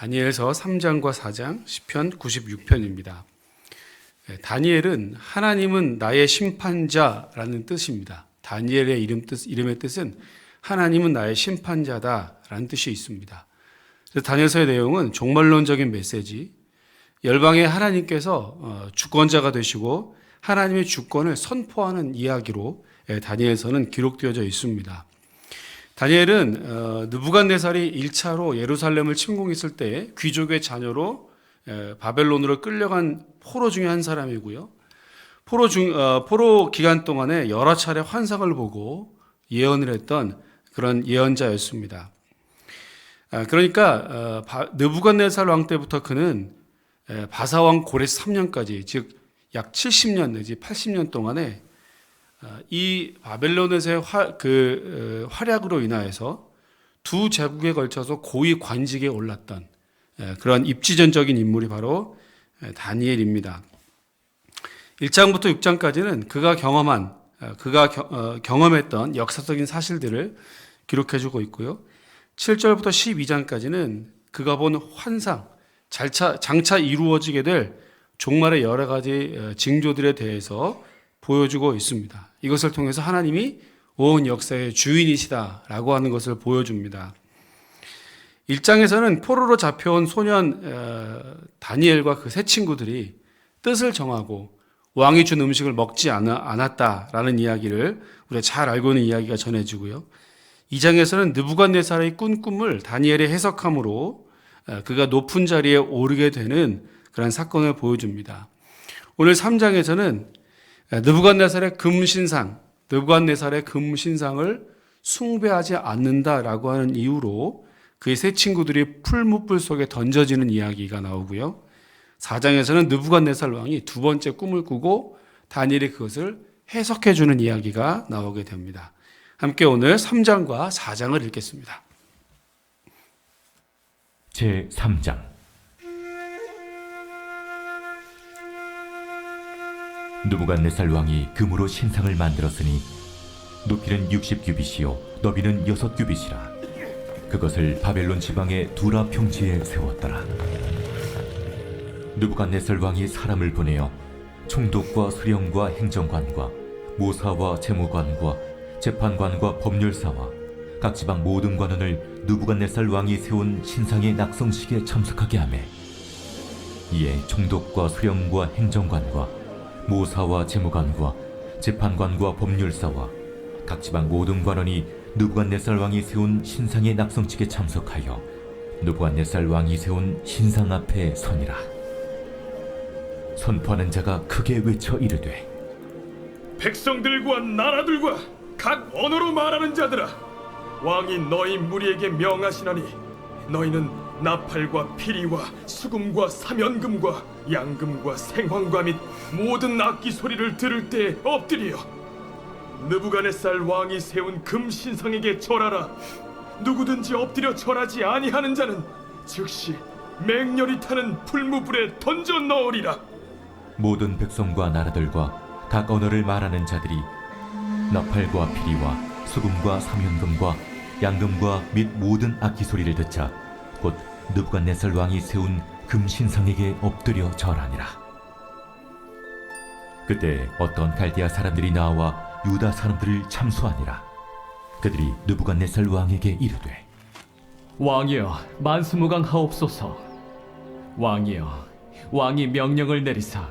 다니엘서 3장과 4장, 시편 96편입니다. 예, 다니엘은 하나님은 나의 심판자라는 뜻입니다. 다니엘의 이름 뜻, 이름의 뜻은 하나님은 나의 심판자다라는 뜻이 있습니다. 다니엘서의 내용은 종말론적인 메시지, 열방의 하나님께서 어, 주권자가 되시고 하나님의 주권을 선포하는 이야기로 예, 다니엘서는 기록되어져 있습니다. 다니엘은 어, 느부갓네살이 1차로 예루살렘을 침공했을 때 귀족의 자녀로 에, 바벨론으로 끌려간 포로 중에 한 사람이고요. 포로 중 어, 포로 기간 동안에 여러 차례 환상을 보고 예언을 했던 그런 예언자였습니다. 아, 그러니까 어, 바- 느부갓네살 왕 때부터 그는 에, 바사 왕 고레스 3년까지 즉 약 70년 내지 80년 동안에 아, 이 바벨론에서의 화, 그 어, 활약으로 인하여서 두 제국에 걸쳐서 고위 관직에 올랐던 예, 그런 입지전적인 인물이 바로 예, 다니엘입니다. 1장부터 6장까지는 그가 경험한 어, 그가 겨- 어, 경험했던 역사적인 사실들을 기록해 주고 있고요. 7절부터 12장까지는 그가 본 환상, 잘차, 장차 이루어지게 될 종말의 여러 가지 어, 징조들에 대해서 보여주고 있습니다. 이것을 통해서 하나님이 온 역사의 주인이시다라고 하는 것을 보여줍니다. 1장에서는 포로로 잡혀온 소년 어, 다니엘과 그 세 친구들이 뜻을 정하고 왕이 준 음식을 먹지 않았다라는 이야기를 우리가 잘 알고 있는 이야기가 전해지고요. 2장에서는 느부갓네살의 꾼 꿈을 다니엘이 해석함으로 어, 그가 높은 자리에 오르게 되는 그런 사건을 보여줍니다. 오늘 3장에서는 느부갓네살의 금신상, 느부갓네살의 금신상을 숭배하지 않는다라고 하는 이유로 그의 세 친구들이 풀무불 속에 던져지는 이야기가 나오고요. 4장에서는 느부갓네살 왕이 두 번째 꿈을 꾸고 다니엘이 그것을 해석해 주는 이야기가 나오게 됩니다. 함께 오늘 3장과 4장을 읽겠습니다. 제 3장 누부갓네살 왕이 금으로 신상을 만들었으니 높이는 60규빗이요 너비는 6규빗이라. 그것을 바벨론 지방의 두라 평지에 세웠더라. 누부갓네살 왕이 사람을 보내어 총독과 수령과 행정관과 모사와 재무관과 재판관과 법률사와 각 지방 모든 관원을 누부갓네살 왕이 세운 신상의 낙성식에 참석하게 하매 이에 총독과 수령과 행정관과 모사와 재무관과 재판관과 법률사와 각 지방 모든 관원이 누부갓네살 왕이 세운 신상의 낙성식에 참석하여 누부갓네살 왕이 세운 신상 앞에 서니라. 선포하는 자가 크게 외쳐 이르되 백성들과 나라들과 각 언어로 말하는 자들아 왕이 너희 무리에게 명하시나니 너희는 나팔과 피리와 수금과 사면금과 양금과 생황과 및 모든 악기 소리를 들을 때 엎드려 느부갓네살 왕이 세운 금 신상에게 절하라. 누구든지 엎드려 절하지 아니하는 자는 즉시 맹렬히 타는 풀무불에 던져 넣으리라. 모든 백성과 나라들과 각 언어를 말하는 자들이 나팔과 피리와 수금과 사면금과 양금과 및 모든 악기 소리를 듣자 곧 느부갓네살 왕이 세운 금신상에게 엎드려 절하니라. 그때 어떤 갈대아 사람들이 나와 유다 사람들을 참수하니라. 그들이 느부갓네살 왕에게 이르되 왕이여 만수무강 하옵소서. 왕이여 왕이 명령을 내리사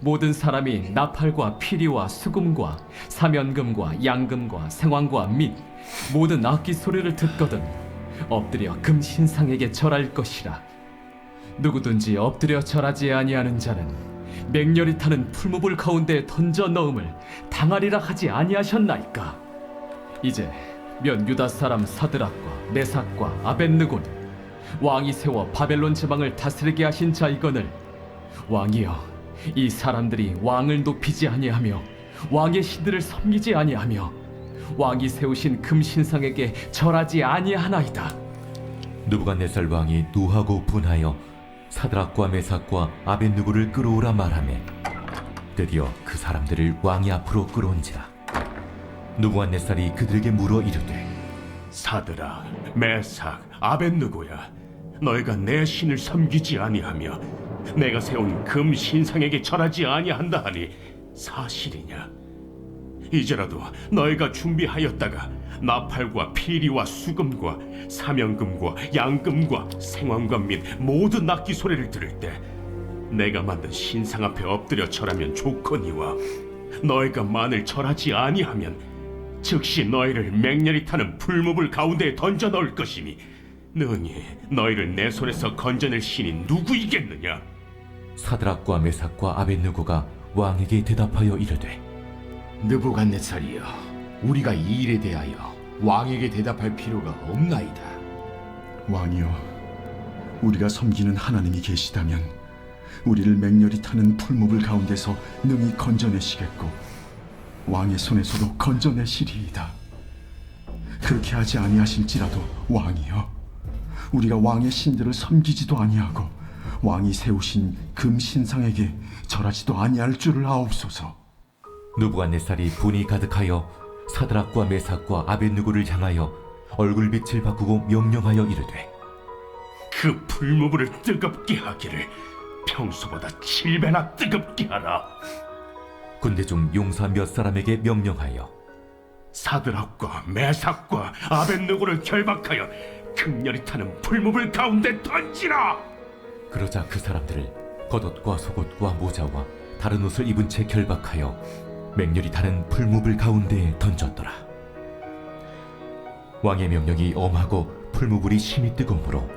모든 사람이 나팔과 피리와 수금과 사면금과 양금과 생황과 및 모든 악기 소리를 듣거든 엎드려 금신상에게 절할 것이라. 누구든지 엎드려 절하지 아니하는 자는 맹렬히 타는 풀무불 가운데 던져 넣음을 당하리라 하지 아니하셨나이까? 이제 면 유다 사람 사드락과 메삭과 아벤느고는 왕이 세워 바벨론 지방을 다스리게 하신 자이거늘 왕이여 이 사람들이 왕을 높이지 아니하며 왕의 신들을 섬기지 아니하며 왕이 세우신 금신상에게 절하지 아니하나이다 느부갓네살 왕이 노하고 분하여 사드락과 메삭과 아벤누고를 끌어오라 말하매 드디어 그 사람들을 왕이 앞으로 끌어온지라 느부갓네살이 그들에게 물어 이르되 사드라, 메삭, 아벤누고야 너희가 내 신을 섬기지 아니하며 내가 세운 금 신상에게 절하지 아니한다 하니 사실이냐? 이제라도 너희가 준비하였다가 나팔과 피리와 수금과 사명금과 양금과 생황관 및 모든 악기 소리를 들을 때 내가 만든 신상 앞에 엎드려 절하면 좋거니와 너희가 만일 절하지 아니하면 즉시 너희를 맹렬히 타는 풀무불 가운데에 던져 넣을 것이니 능히 너희를 내 손에서 건져낼 신이 누구이겠느냐? 사드락과 메삭과 아벤누고가 왕에게 대답하여 이르되 느부갓네살이여, 우리가 이 일에 대하여 왕에게 대답할 필요가 없나이다. 왕이여, 우리가 섬기는 하나님이 계시다면 우리를 맹렬히 타는 풀무불 가운데서 능히 건져내시겠고 왕의 손에서도 건져내시리이다. 그렇게 하지 아니하실지라도 왕이여, 우리가 왕의 신들을 섬기지도 아니하고 왕이 세우신 금 신상에게 절하지도 아니할 줄을 아옵소서. 누부갓네살이 분이 가득하여 사드락과 메삭과 아벤누고를 향하여 얼굴빛을 바꾸고 명령하여 이르되 그 풀무불을 뜨겁게 하기를 평소보다 칠배나 뜨겁게 하라. 군대 중 용사 몇 사람에게 명령하여 사드락과 메삭과 아벤누고를 결박하여 극렬히 타는 풀무불 가운데 던지라. 그러자 그 사람들을 겉옷과 속옷과 모자와 다른 옷을 입은 채 결박하여 맹렬히 타는 풀무불 가운데에 던졌더라. 왕의 명령이 엄하고 풀무불이 심히 뜨거우므로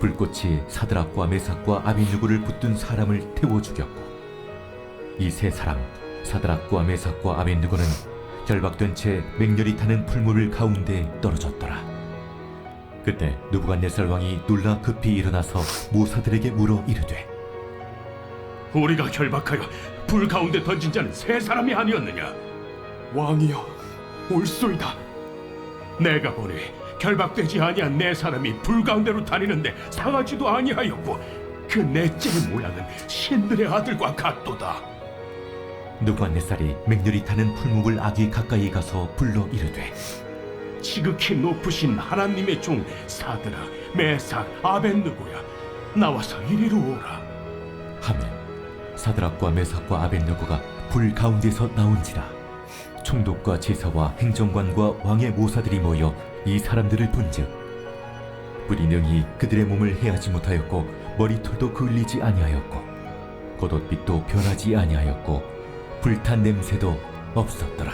불꽃이 사드락과 메삭과 아비누고를 붙든 사람을 태워 죽였고 이 세 사람 사드락과 메삭과 아벤누고는 결박된 채 맹렬히 타는 풀무불 가운데에 떨어졌더라. 그때 누부갓네살 왕이 놀라 급히 일어나서 모사들에게 물어 이르되 우리가 결박하여 불 가운데 던진 자는 세 사람이 아니었느냐? 왕이여, 옳소이다. 내가 보니 결박되지 아니한 네 사람이 불 가운데로 다니는데 상하지도 아니하였고 그 넷째의 모양은 신들의 아들과 같도다. 누부갓네살이 맹렬히 타는 풀무불 악이 가까이 가서 불러 이르되 지극히 높으신 하나님의 종 사드라, 메삭, 아벤느고야 나와서 이리로 오라. 하면 사드락과 메삭과 아벤누고가 불 가운데서 나온지라 총독과 제사와 행정관과 왕의 모사들이 모여 이 사람들을 본즉 불이 능히 그들의 몸을 해하지 못하였고 머리털도 그을리지 아니하였고 겉옷빛도 변하지 아니하였고 불탄 냄새도 없었더라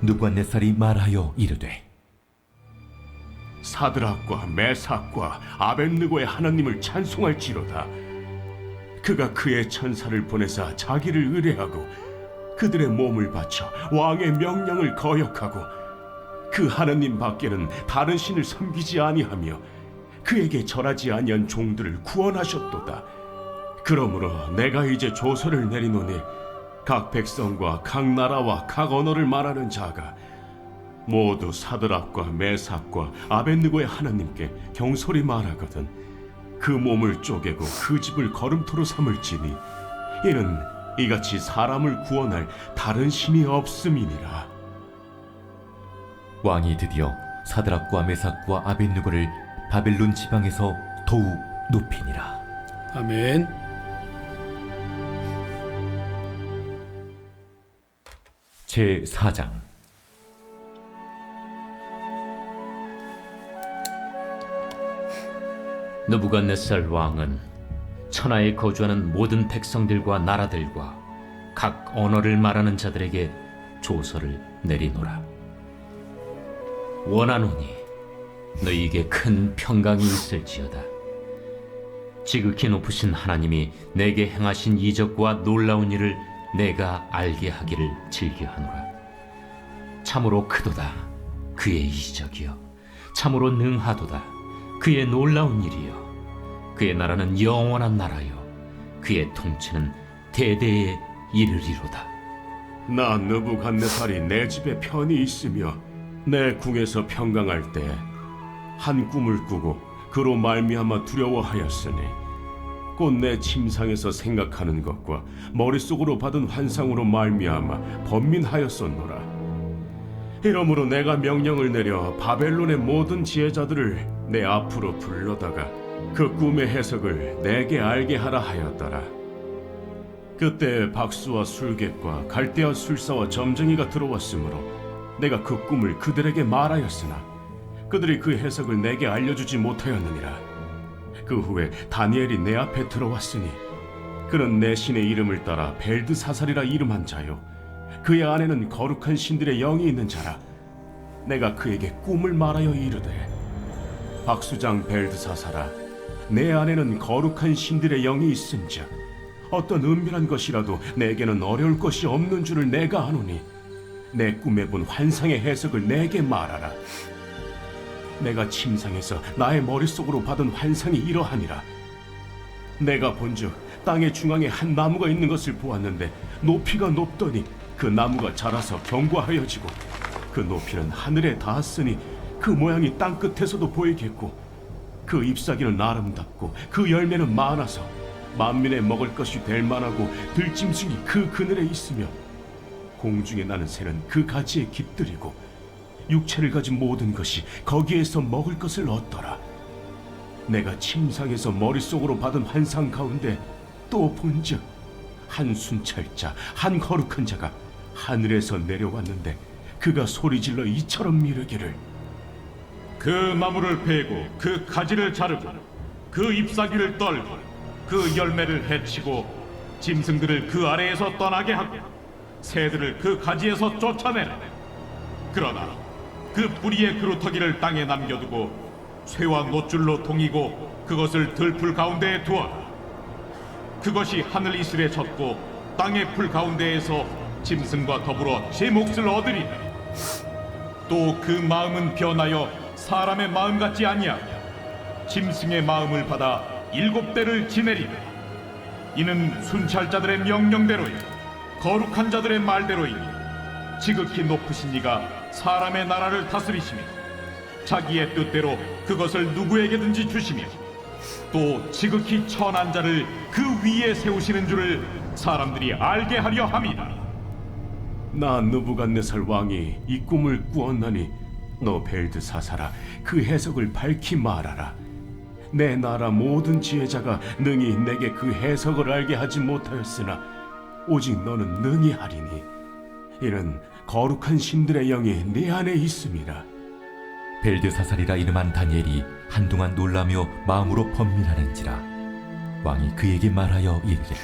누부갓네살이 말하여 이르되 사드락과 메삭과 아벤느고의 하나님을 찬송할지로다. 그가 그의 천사를 보내사 자기를 의뢰하고 그들의 몸을 바쳐 왕의 명령을 거역하고 그 하나님 밖에는 다른 신을 섬기지 아니하며 그에게 절하지 아니한 종들을 구원하셨도다. 그러므로 내가 이제 조서를 내리노니 각 백성과 각 나라와 각 언어를 말하는 자가 모두 사드락과 메삭과 아벤느고의 하나님께 경솔히 말하거든 그 몸을 쪼개고 그 집을 걸음토로 삼을지니 이는 이같이 사람을 구원할 다른 신이 없음이니라. 왕이 드디어 사드락과 메삭과 아벤누고를 바벨론 지방에서 더욱 높이니라. 아멘. 제 4장 느부갓네살 왕은 천하에 거주하는 모든 백성들과 나라들과 각 언어를 말하는 자들에게 조서를 내리노라. 원하노니 너희에게 큰 평강이 있을지어다. 지극히 높으신 하나님이 내게 행하신 이적과 놀라운 일을 내가 알게 하기를 즐겨하노라. 참으로 크도다 그의 이적이여 참으로 능하도다 그의 놀라운 일이여 그의 나라는 영원한 나라여 그의 통치는 대대에 이르리로다. 나 느부갓네살이 내 집에 편히 있으며 내 궁에서 평강할 때 한 꿈을 꾸고 그로 말미암아 두려워하였으니 곧 내 침상에서 생각하는 것과 머릿속으로 받은 환상으로 말미암아 번민하였었노라. 이러므로 내가 명령을 내려 바벨론의 모든 지혜자들을 내 앞으로 불러다가 그 꿈의 해석을 내게 알게 하라 하였더라. 그때 박수와 술객과 갈대와 술사와 점쟁이가 들어왔으므로 내가 그 꿈을 그들에게 말하였으나 그들이 그 해석을 내게 알려주지 못하였느니라. 그 후에 다니엘이 내 앞에 들어왔으니 그는 내 신의 이름을 따라 벨드사살이라 이름한 자요 그의 안에는 거룩한 신들의 영이 있는 자라 내가 그에게 꿈을 말하여 이르되 박수장 벨드사살아 내 안에는 거룩한 신들의 영이 있음즉 어떤 은밀한 것이라도 내게는 어려울 것이 없는 줄을 내가 아노니 내 꿈에 본 환상의 해석을 내게 말하라. 내가 침상에서 나의 머릿속으로 받은 환상이 이러하니라. 내가 본즉 땅의 중앙에 한 나무가 있는 것을 보았는데 높이가 높더니 그 나무가 자라서 견고하여지고 그 높이는 하늘에 닿았으니 그 모양이 땅 끝에서도 보이겠고 그 잎사귀는 아름답고 그 열매는 많아서 만민의 먹을 것이 될 만하고 들짐승이 그 그늘에 있으며 공중에 나는 새는 그 가지에 깃들이고 육체를 가진 모든 것이 거기에서 먹을 것을 얻더라. 내가 침상에서 머릿속으로 받은 환상 가운데 또 본즉 한 순찰자 한 거룩한 자가 하늘에서 내려왔는데 그가 소리질러 이처럼 미르기를 그 나무를 베고 그 가지를 자르고 그 잎사귀를 떨고 그 열매를 해치고 짐승들을 그 아래에서 떠나게 하고 새들을 그 가지에서 쫓아내라. 그러나 그 뿌리의 그루터기를 땅에 남겨두고 쇠와 노줄로 동이고 그것을 들풀 가운데에 두어라 그것이 하늘 이슬에 젖고 땅의 풀 가운데에서 짐승과 더불어 제 몫을 얻으리라 또그 마음은 변하여 사람의 마음 같지 아니하며 짐승의 마음을 받아 일곱 대를 지내리라 이는 순찰자들의 명령대로요 거룩한 자들의 말대로이니 지극히 높으신 이가 사람의 나라를 다스리시며 자기의 뜻대로 그것을 누구에게든지 주시며 또 지극히 천한 자를 그 위에 세우시는 줄을 사람들이 알게 하려 함이다. 나 느부갓네살 왕이 이 꿈을 꾸었나니 너 벨드 사사라 그 해석을 밝히 말하라. 내 나라 모든 지혜자가 능히 내게 그 해석을 알게 하지 못하였으나 오직 너는 능히 하리니 이는 거룩한 신들의 영이 내 안에 있음이라. 벨드사살이라 이름한 다니엘이 한동안 놀라며 마음으로 번민하는지라 왕이 그에게 말하여 이르기를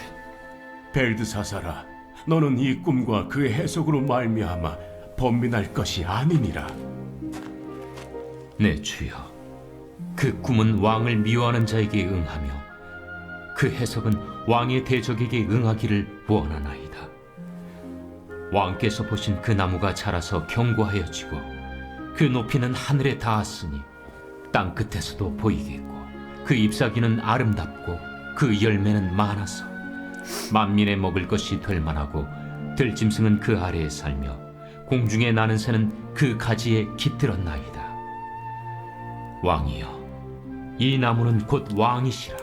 벨드사사라 너는 이 꿈과 그 해석으로 말미암아 번민할 것이 아니니라 내 주여, 그 꿈은 왕을 미워하는 자에게 응하며 그 해석은 왕의 대적에게 응하기를 원하나이다. 왕께서 보신 그 나무가 자라서 견고하여지고 그 높이는 하늘에 닿았으니 땅 끝에서도 보이겠고 그 잎사귀는 아름답고 그 열매는 많아서 만민의 먹을 것이 될 만하고 들짐승은 그 아래에 살며 공중에 나는 새는 그 가지에 깃들었나이다. 왕이여, 이 나무는 곧 왕이시라.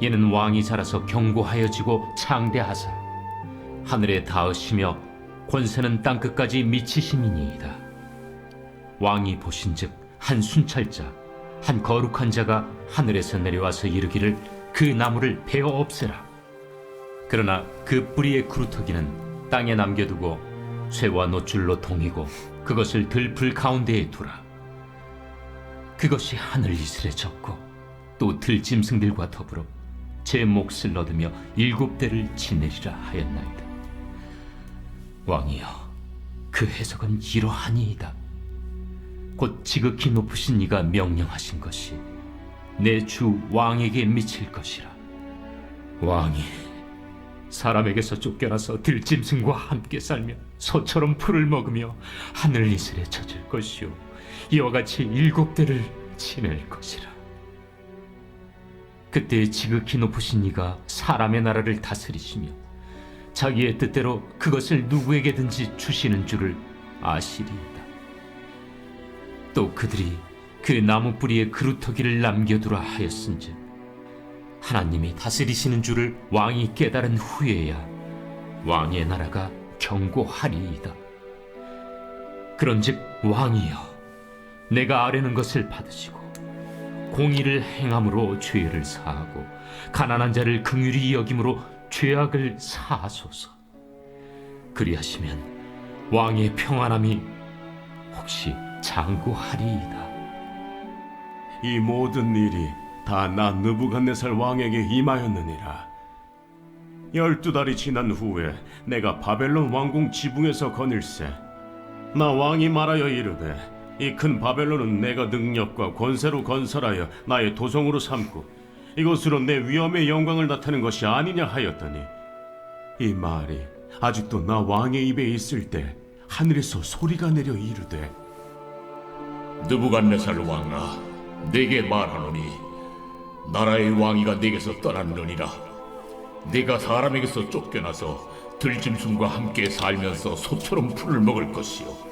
이는 왕이 자라서 견고하여지고 창대하사 하늘에 닿으시며 권세는 땅 끝까지 미치심이니이다. 왕이 보신즉 한 순찰자, 한 거룩한 자가 하늘에서 내려와서 이르기를 그 나무를 베어 없애라. 그러나 그 뿌리의 그루터기는 땅에 남겨두고 쇠와 노줄로 동이고 그것을 들풀 가운데에 두라. 그것이 하늘 이슬에 젖고 또 들짐승들과 더불어 제 몫을 얻으며 일곱 대를 지내리라 하였나이다. 왕이여, 그 해석은 이러하니이다. 곧 지극히 높으신 이가 명령하신 것이 내 주 왕에게 미칠 것이라. 왕이 사람에게서 쫓겨나서 들짐승과 함께 살며 소처럼 풀을 먹으며 하늘 이슬에 젖을 것이요 이와 같이 일곱 대를 지낼 것이라. 그때 지극히 높으신 이가 사람의 나라를 다스리시며 자기의 뜻대로 그것을 누구에게든지 주시는 줄을 아시리이다. 또 그들이 그 나무 뿌리에 그루터기를 남겨두라 하였은즉 하나님이 다스리시는 줄을 왕이 깨달은 후에야 왕의 나라가 견고하리이다. 그런즉 왕이여 내가 아뢰는 것을 받으시고 공의를 행함으로 죄를 사하고 가난한 자를 긍휼히 여김으로 죄악을 사하소서. 그리하시면 왕의 평안함이 혹시 장구하리이다. 이 모든 일이 다 나 느부갓네살 왕에게 임하였느니라. 열두 달이 지난 후에 내가 바벨론 왕궁 지붕에서 거닐세. 나 왕이 말하여 이르되 이 큰 바벨론은 내가 능력과 권세로 건설하여 나의 도성으로 삼고 이것으로 내 위엄의 영광을 나타낸 것이 아니냐 하였더니 이 말이 아직도 나 왕의 입에 있을 때 하늘에서 소리가 내려 이르되 느부갓네살 왕아, 내게 말하노니 나라의 왕위가 내게서 떠났느니라. 네가 사람에게서 쫓겨나서 들짐승과 함께 살면서 소처럼 풀을 먹을 것이요.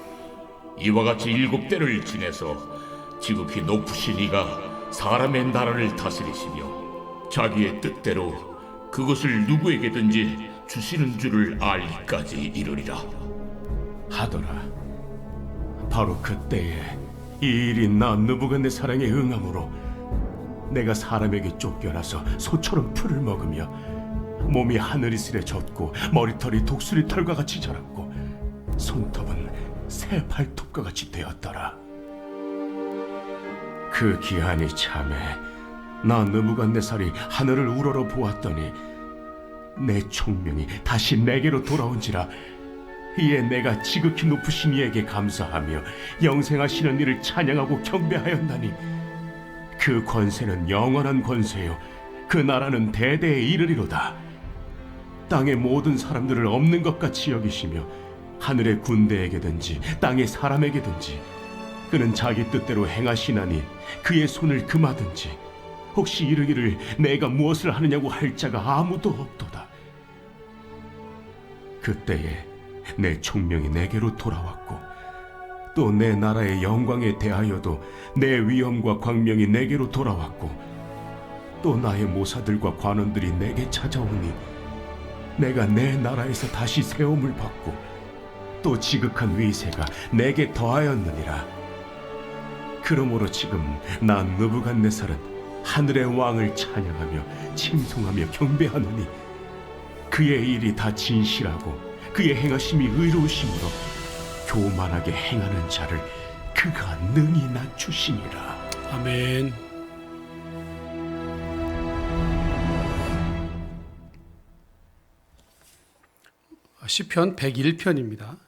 이와 같이 일곱 대를 지내서 지극히 높으신 이가 사람의 나라를 다스리시며 자기의 뜻대로 그것을 누구에게든지 주시는 줄을 알기까지 이르리라. 하더라. 바로 그때에 이 일이 나 느부갓네살에게 응함으로 내가 사람에게 쫓겨나서 소처럼 풀을 먹으며 몸이 하늘이슬에 젖고 머리털이 독수리 털과 같이 자랐고 손톱은 새 발톱과 같이 되었더라. 그 기한이 참에 나 느부갓네살이 하늘을 우러러 보았더니 내 총명이 다시 내게로 돌아온지라 이에 내가 지극히 높으신 이에게 감사하며 영생하시는 이를 찬양하고 경배하였나니 그 권세는 영원한 권세요 그 나라는 대대에 이르리로다 땅의 모든 사람들을 없는 것 같이 여기시며 하늘의 군대에게든지 땅의 사람에게든지 그는 자기 뜻대로 행하시나니 그의 손을 금하든지 혹시 이르기를 내가 무엇을 하느냐고 할 자가 아무도 없도다. 그때에 내 총명이 내게로 돌아왔고 또 내 나라의 영광에 대하여도 내 위엄과 광명이 내게로 돌아왔고 또 나의 모사들과 관원들이 내게 찾아오니 내가 내 나라에서 다시 세움을 받고 또 지극한 위세가 내게 더하였느니라 그러므로 지금 나 느부갓네살은 하늘의 왕을 찬양하며 칭송하며 경배하노니 그의 일이 다 진실하고 그의 행하심이 의로우심으로 교만하게 행하는 자를 그가 능히 낮추시니라. 아멘. 시편 101편입니다.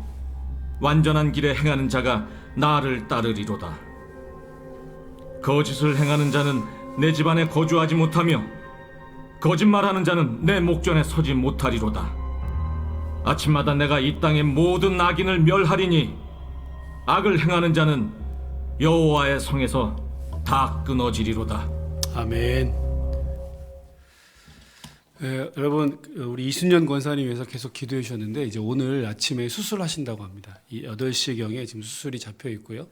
완전한 길에 행하는 자가 나를 따르리로다. 거짓을 행하는 자는 내 집안에 거주하지 못하며 거짓말하는 자는 내 목전에 서지 못하리로다. 아침마다 내가 이 땅의 모든 악인을 멸하리니 악을 행하는 자는 여호와의 성에서 다 끊어지리로다. 아멘. 예, 여러분 우리 이순년 권사님 위해서 계속 기도해 주셨는데 이제 오늘 아침에 수술하신다고 합니다. 이 8시 경에 지금 수술이 잡혀 있고요.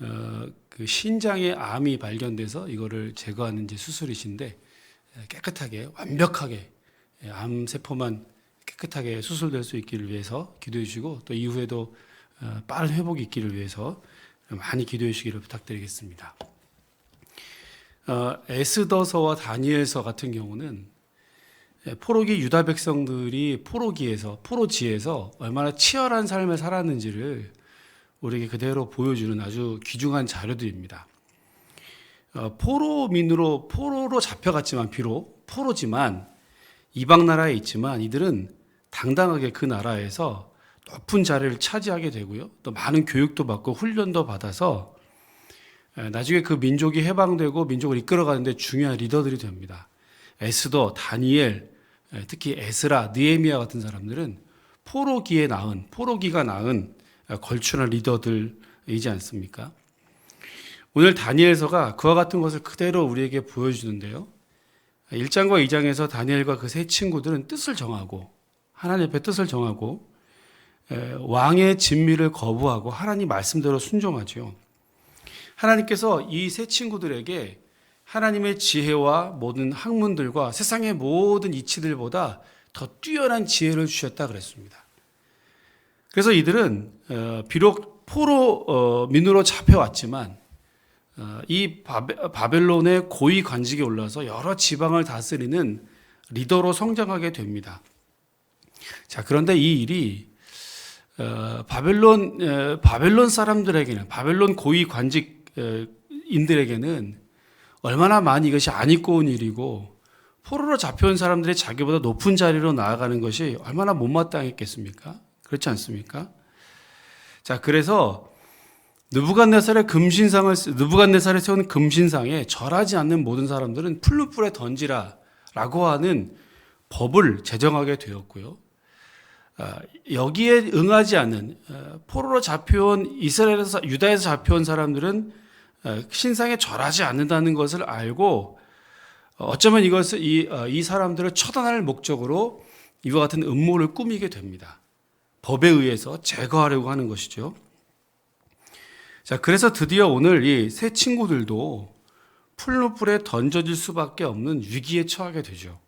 어, 그 신장에 암이 발견돼서 이거를 제거하는 이제 수술이신데 예, 깨끗하게 완벽하게 예, 암 세포만 깨끗하게 수술될 수 있기를 위해서 기도해 주시고 또 이후에도 어, 빠른 회복이 있기를 위해서 많이 기도해 주시기를 부탁드리겠습니다. 어, 에스더서와 다니엘서 같은 경우는 예, 포로기 유다 백성들이 포로기에서 포로지에서 얼마나 치열한 삶을 살았는지를 우리에게 그대로 보여주는 아주 귀중한 자료들입니다. 어, 포로민으로 포로로 잡혀갔지만 비록 포로지만 이방 나라에 있지만 이들은 당당하게 그 나라에서 높은 자리를 차지하게 되고요. 또 많은 교육도 받고 훈련도 받아서 에, 나중에 그 민족이 해방되고 민족을 이끌어가는데 중요한 리더들이 됩니다. 에스더, 다니엘, 에, 특히 에스라, 느헤미야 같은 사람들은 포로기에 낳은 포로기가 낳은 에, 걸출한 리더들이지 않습니까? 오늘 다니엘서가 그와 같은 것을 그대로 우리에게 보여주는데요. 1장과 2장에서 다니엘과 그 세 친구들은 뜻을 정하고 하나님 앞에 뜻을 정하고 에, 왕의 진미를 거부하고 하나님 말씀대로 순종하죠. 하나님께서 이 세 친구들에게 하나님의 지혜와 모든 학문들과 세상의 모든 이치들보다 더 뛰어난 지혜를 주셨다 그랬습니다. 그래서 이들은 어, 비록 포로 어, 민으로 잡혀왔지만 어, 이 바벨- 바벨론의 고위 관직에 올라서 여러 지방을 다스리는 리더로 성장하게 됩니다. 자, 그런데 이 일이 어, 바벨론 에, 바벨론 사람들에게는 바벨론 고위 관직인들에게는 얼마나 많이 이것이 안 입고 온 일이고 포로로 잡혀온 사람들이 자기보다 높은 자리로 나아가는 것이 얼마나 못마땅했겠습니까? 그렇지 않습니까? 자, 그래서 느부갓네살의 금신상을 쓰- 느부갓네살이 세운 금신상에 절하지 않는 모든 사람들은 풀무불에 던지라라고 하는 법을 제정하게 되었고요. 아, 여기에 응하지 않는 어, 포로로 잡혀온 이스라엘에서 유다에서 잡혀온 사람들은 어, 신상에 절하지 않는다는 것을 알고 어, 어쩌면 이것을 이, 어, 이 사람들을 처단할 목적으로 이와 같은 음모를 꾸미게 됩니다. 법에 의해서 제거하려고 하는 것이죠. 자, 그래서 드디어 오늘 이 세 친구들도 풀무불에 던져질 수밖에 없는 위기에 처하게 되죠.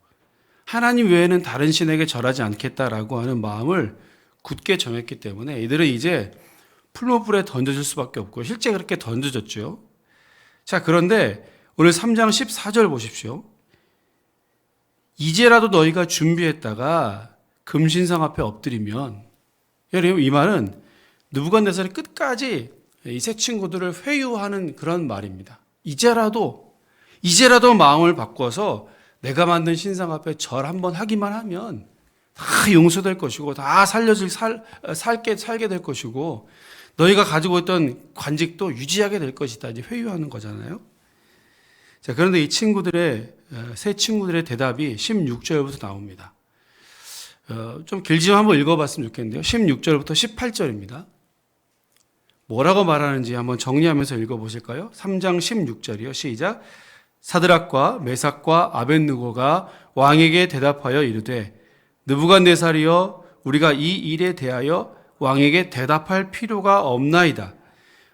하나님 외에는 다른 신에게 절하지 않겠다라고 하는 마음을 굳게 정했기 때문에 이들은 이제 풀무불에 던져질 수밖에 없고 실제 그렇게 던져졌죠. 자, 그런데 오늘 3장 14절 보십시오. 이제라도 너희가 준비했다가 금신상 앞에 엎드리면 여러분 이 말은 누부갓네살이 끝까지 이 세 친구들을 회유하는 그런 말입니다. 이제라도 이제라도 마음을 바꿔서 내가 만든 신상 앞에 절 한번 하기만 하면 다 용서될 것이고 다 살려질 살 살게 살게 될 것이고 너희가 가지고 있던 관직도 유지하게 될 것이다. 이제 회유하는 거잖아요. 자, 그런데 이 친구들의 어, 세 친구들의 대답이 16절부터 나옵니다. 어, 좀 길지만 한번 읽어봤으면 좋겠는데요. 16절부터 18절입니다. 뭐라고 말하는지 한번 정리하면서 읽어보실까요? 3장 16절이요. 시작. 사드락과 메삭과 아벤누고가 왕에게 대답하여 이르되 느부갓네살이여 우리가 이 일에 대하여 왕에게 대답할 필요가 없나이다.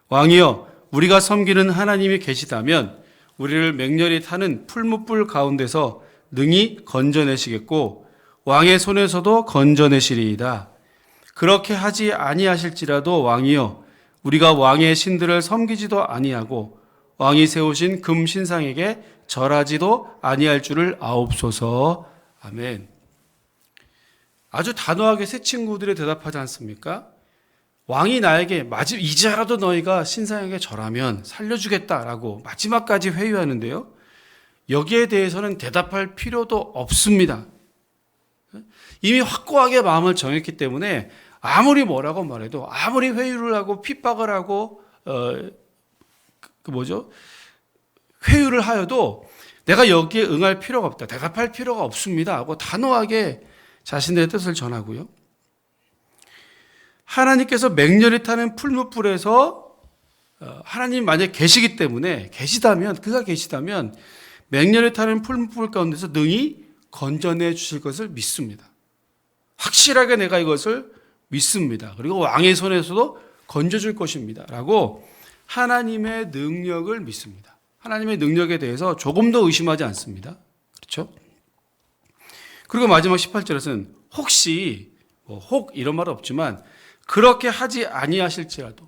왕이여 우리가 섬기는 하나님이 계시다면 우리를 맹렬히 타는 풀무불 가운데서 능히 건져내시겠고 왕의 손에서도 건져내시리이다. 그렇게 하지 아니하실지라도 왕이여 우리가 왕의 신들을 섬기지도 아니하고 왕이 세우신 금 신상에게 절하지도 아니할 줄을 아옵소서. 아멘. 아주 단호하게 새 친구들이 대답하지 않습니까? 왕이 나에게 마지 이제라도 너희가 신상에게 절하면 살려주겠다라고 마지막까지 회유하는데요. 여기에 대해서는 대답할 필요도 없습니다. 이미 확고하게 마음을 정했기 때문에 아무리 뭐라고 말해도 아무리 회유를 하고 핍박을 하고 어, 그 뭐죠 회유를 하여도 내가 여기에 응할 필요가 없다 대답할 필요가 없습니다 하고 단호하게 자신의 뜻을 전하고요 하나님께서 맹렬히 타는 풀무불에서 어, 하나님 만약 계시기 때문에 계시다면 그가 계시다면 맹렬히 타는 풀무불 가운데서 능히 건져내 주실 것을 믿습니다 확실하게 내가 이것을 믿습니다. 그리고 왕의 손에서도 건져줄 것입니다. 라고 하나님의 능력을 믿습니다. 하나님의 능력에 대해서 조금 더 의심하지 않습니다. 그렇죠? 그리고 마지막 18절에서는 혹시, 뭐 혹 이런 말은 없지만 그렇게 하지 아니하실지라도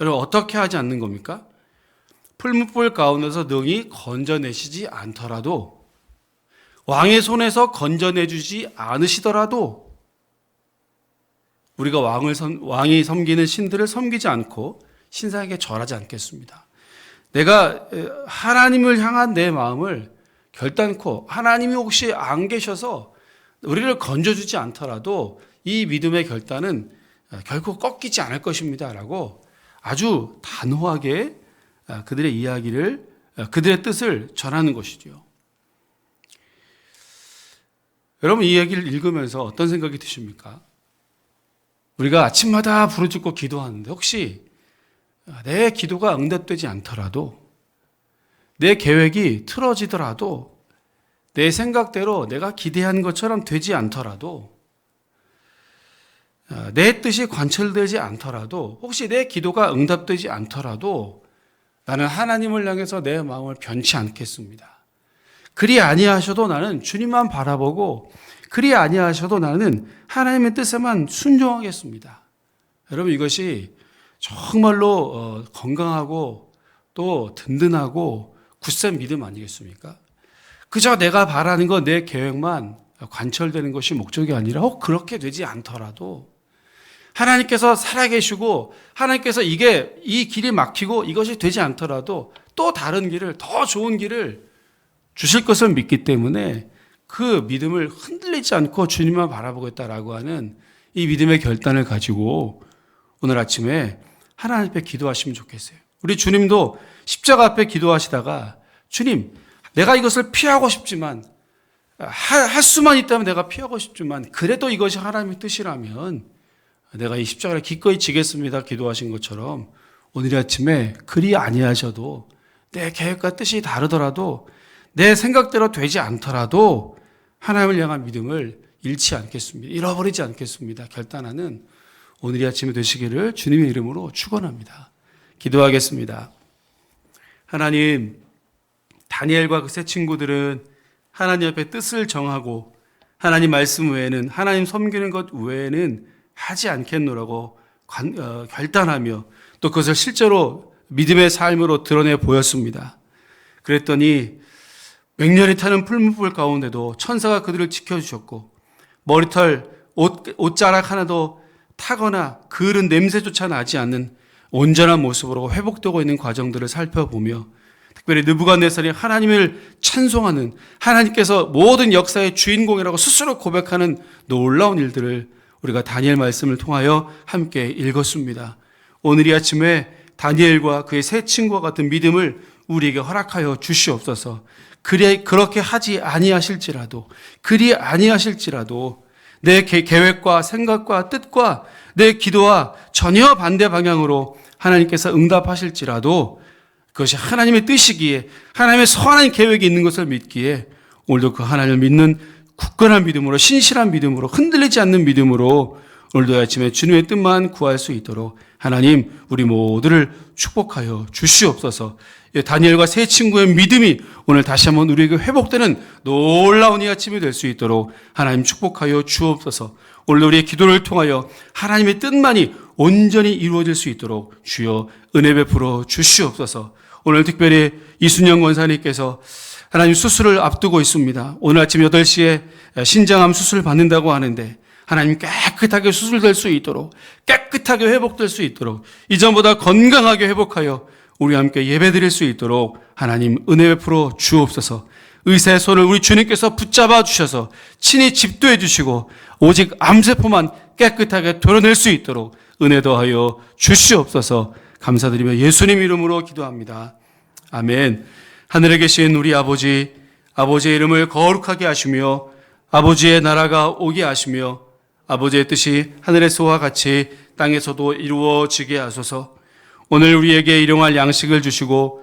여러분 어떻게 하지 않는 겁니까? 풀무불 가운데서 능히 건져내시지 않더라도 왕의 손에서 건져내주지 않으시더라도 우리가 왕을 섬, 왕이 섬기는 신들을 섬기지 않고 신상에게 절하지 않겠습니다. 내가 에, 하나님을 향한 내 마음을 결단코 하나님이 혹시 안 계셔서 우리를 건져주지 않더라도 이 믿음의 결단은 어, 결코 꺾이지 않을 것입니다 라고 아주 단호하게 어, 그들의 이야기를 어, 그들의 뜻을 전하는 것이죠. 여러분 이 이야기를 읽으면서 어떤 생각이 드십니까? 우리가 아침마다 부르짖고 기도하는데 혹시 내 기도가 응답되지 않더라도 내 계획이 틀어지더라도 내 생각대로 내가 기대한 것처럼 되지 않더라도 어, 내 뜻이 관철되지 않더라도 혹시 내 기도가 응답되지 않더라도 나는 하나님을 향해서 내 마음을 변치 않겠습니다. 그리 아니하셔도 나는 주님만 바라보고 그리 아니하셔도 나는 하나님의 뜻에만 순종하겠습니다. 여러분 이것이 정말로 어, 건강하고 또 든든하고 굳센 믿음 아니겠습니까? 그저 내가 바라는 것내 계획만 관철되는 것이 목적이 아니라 혹 그렇게 되지 않더라도 하나님께서 살아계시고 하나님께서 이게 이 길이 막히고 이것이 되지 않더라도 또 다른 길을 더 좋은 길을 주실 것을 믿기 때문에 그 믿음을 흔들리지 않고 주님만 바라보겠다라고 하는 이 믿음의 결단을 가지고 오늘 아침에 하나님 앞에 기도하시면 좋겠어요. 우리 주님도 십자가 앞에 기도하시다가 주님, 내가 이것을 피하고 싶지만 할, 할 수만 있다면 내가 피하고 싶지만 그래도 이것이 하나님의 뜻이라면 내가 이 십자가를 기꺼이 지겠습니다. 기도하신 것처럼 오늘 아침에 그리 아니하셔도 내 계획과 뜻이 다르더라도 내 생각대로 되지 않더라도 하나님을 향한 믿음을 잃지 않겠습니다. 잃어버리지 않겠습니다. 결단하는 오늘이 아침에 되시기를 주님의 이름으로 축원합니다. 기도하겠습니다. 하나님, 다니엘과 그 세 친구들은 하나님 앞에 뜻을 정하고 하나님 말씀 외에는 하나님 섬기는 것 외에는 하지 않겠노라고 관, 어, 결단하며 또 그것을 실제로 믿음의 삶으로 드러내 보였습니다. 그랬더니 맹렬히 타는 풀무불 가운데도 천사가 그들을 지켜주셨고 머리털 옷, 옷자락 하나도 타거나 그을은 냄새조차 나지 않는 온전한 모습으로 회복되고 있는 과정들을 살펴보며 특별히 느부갓네살이 하나님을 찬송하는 하나님께서 모든 역사의 주인공이라고 스스로 고백하는 놀라운 일들을 우리가 다니엘 말씀을 통하여 함께 읽었습니다. 오늘 이 아침에 다니엘과 그의 세 친구와 같은 믿음을 우리에게 허락하여 주시옵소서. 그리 그렇게 하지 아니하실지라도 그리 아니하실지라도 내 계- 계획과 생각과 뜻과 내 기도와 전혀 반대 방향으로 하나님께서 응답하실지라도 그것이 하나님의 뜻이기에 하나님의 선한 계획이 있는 것을 믿기에 오늘도 그 하나님을 믿는 굳건한 믿음으로 신실한 믿음으로 흔들리지 않는 믿음으로 오늘도 아침에 주님의 뜻만 구할 수 있도록 하나님 우리 모두를 축복하여 주시옵소서. 예, 다니엘과 세 친구의 믿음이 오늘 다시 한번 우리에게 회복되는 놀라운 이 아침이 될 수 있도록 하나님 축복하여 주옵소서. 오늘 우리의 기도를 통하여 하나님의 뜻만이 온전히 이루어질 수 있도록 주여 은혜 베풀어 주시옵소서. 오늘 특별히 이순영 원사님께서 하나님 수술을 앞두고 있습니다. 오늘 아침 8시에 신장암 수술을 받는다고 하는데 하나님 깨끗하게 수술될 수 있도록 깨끗하게 회복될 수 있도록 이전보다 건강하게 회복하여 우리 함께 예배드릴 수 있도록 하나님 은혜 베풀어 주옵소서. 의사의 손을 우리 주님께서 붙잡아 주셔서 친히 집도해 주시고 오직 암세포만 깨끗하게 도려낼 수 있도록 은혜 더하여 주시옵소서. 감사드리며 예수님 이름으로 기도합니다. 아멘. 하늘에 계신 우리 아버지, 아버지의 이름을 거룩하게 하시며 아버지의 나라가 오게 하시며 아버지의 뜻이 하늘에서와 같이 땅에서도 이루어지게 하소서. 오늘 우리에게 일용할 양식을 주시고